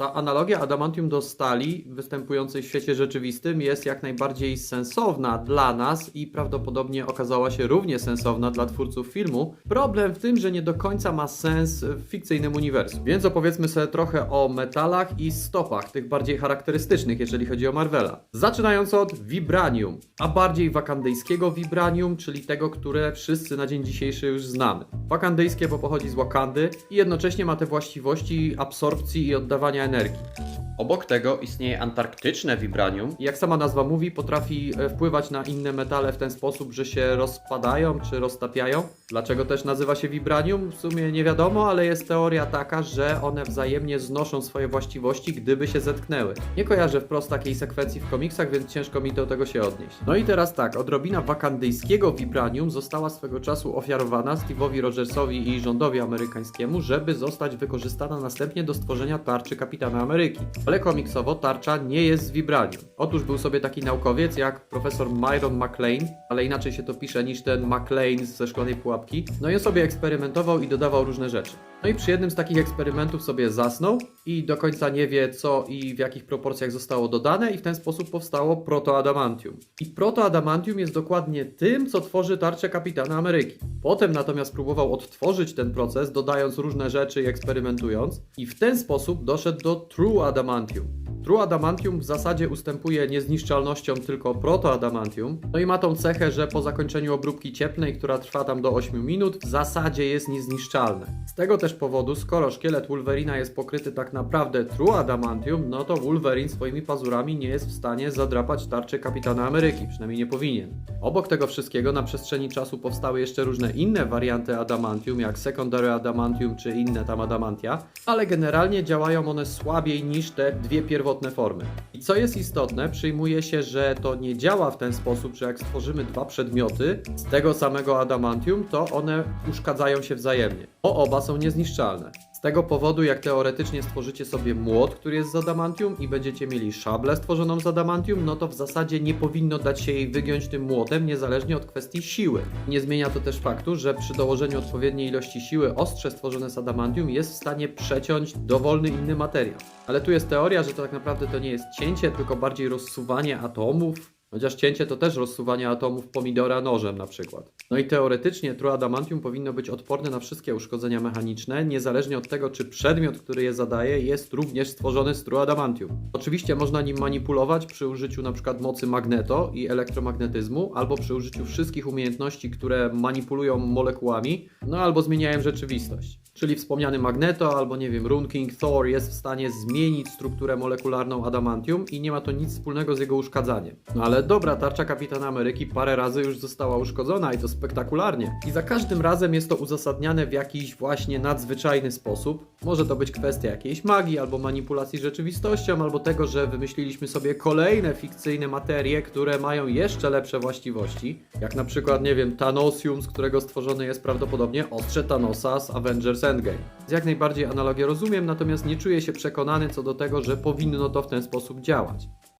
Ta analogia adamantium do stali występującej w świecie rzeczywistym jest jak najbardziej sensowna dla nas i prawdopodobnie okazała się równie sensowna dla twórców filmu. Problem w tym, że nie do końca ma sens w fikcyjnym uniwersum. Więc opowiedzmy sobie trochę o metalach i stopach, tych bardziej charakterystycznych, jeżeli chodzi o Marvela. Zaczynając od vibranium, a bardziej wakandyjskiego vibranium, czyli tego, które wszyscy na dzień dzisiejszy już znamy. Wakandyjskie, bo pochodzi z Wakandy i jednocześnie ma te właściwości absorpcji i oddawania anarquia. Obok tego istnieje antarktyczne vibranium jak sama nazwa mówi, potrafi e, wpływać na inne metale w ten sposób, że się rozpadają czy roztapiają. Dlaczego też nazywa się vibranium? W sumie nie wiadomo, ale jest teoria taka, że one wzajemnie znoszą swoje właściwości, gdyby się zetknęły. Nie kojarzę wprost takiej sekwencji w komiksach, więc ciężko mi do tego się odnieść. No i teraz tak, odrobina wakandyjskiego vibranium została swego czasu ofiarowana Steve'owi Rogersowi i rządowi amerykańskiemu, żeby zostać wykorzystana następnie do stworzenia tarczy Kapitana Ameryki. Ale komiksowo tarcza nie jest z vibranium. Otóż był sobie taki naukowiec jak profesor Myron McLean, ale inaczej się to pisze niż ten McLean ze szklanej pułapki. No i on sobie eksperymentował i dodawał różne rzeczy. No i przy jednym z takich eksperymentów sobie zasnął i do końca nie wie co i w jakich proporcjach zostało dodane i w ten sposób powstało protoadamantium. I protoadamantium jest dokładnie tym, co tworzy tarczę Kapitana Ameryki. Potem natomiast próbował odtworzyć ten proces, dodając różne rzeczy i eksperymentując i w ten sposób doszedł do True Adamantium. True Adamantium w zasadzie ustępuje niezniszczalnością tylko protoadamantium. No i ma tą cechę, że po zakończeniu obróbki cieplnej, która trwa tam do 8 minut, w zasadzie jest niezniszczalne. Z tego też powodu, skoro szkielet Wolverina jest pokryty tak naprawdę True Adamantium, no to Wolverine swoimi pazurami nie jest w stanie zadrapać tarczy Kapitana Ameryki, przynajmniej nie powinien. Obok tego wszystkiego na przestrzeni czasu powstały jeszcze różne inne warianty Adamantium, jak Secondary Adamantium czy inne tam Adamantia, ale generalnie działają one słabiej niż te dwie pierwotne formy. I co jest istotne, przyjmuje się, że to nie działa w ten sposób, że jak stworzymy dwa przedmioty z tego samego Adamantium, to one uszkadzają się wzajemnie, bo oba są niezniszczalne. Z tego powodu, jak teoretycznie stworzycie sobie młot, który jest z adamantium i będziecie mieli szablę stworzoną z adamantium, no to w zasadzie nie powinno dać się jej wygiąć tym młotem, niezależnie od kwestii siły. Nie zmienia to też faktu, że przy dołożeniu odpowiedniej ilości siły ostrze stworzone z adamantium jest w stanie przeciąć dowolny inny materiał. Ale tu jest teoria, że to tak naprawdę to nie jest cięcie, tylko bardziej rozsuwanie atomów, Chociaż cięcie to też rozsuwanie atomów pomidora nożem na przykład. No i teoretycznie True Adamantium powinno być odporne na wszystkie uszkodzenia mechaniczne, niezależnie od tego, czy przedmiot, który je zadaje, jest również stworzony z True Adamantium. Oczywiście można nim manipulować przy użyciu przykład mocy magneto i elektromagnetyzmu, albo przy użyciu wszystkich umiejętności, które manipulują molekułami, no albo zmieniają rzeczywistość. Czyli wspomniany Magneto albo nie wiem, Rune King Thor jest w stanie zmienić strukturę molekularną adamantium i nie ma to nic wspólnego z jego uszkadzaniem. No ale dobra, tarcza Kapitana Ameryki parę razy już została uszkodzona i to spektakularnie. I za każdym razem jest to uzasadniane w jakiś właśnie nadzwyczajny sposób. Może to być kwestia jakiejś magii albo manipulacji rzeczywistością, albo tego, że wymyśliliśmy sobie kolejne fikcyjne materie, które mają jeszcze lepsze właściwości. Jak na przykład, nie wiem, Thanosium, z którego stworzony jest prawdopodobnie ostrze Thanosa z Avengers Endgame. Z jak najbardziej analogię rozumiem, natomiast nie czuję się przekonany co do tego, że powinno to w ten sposób działać.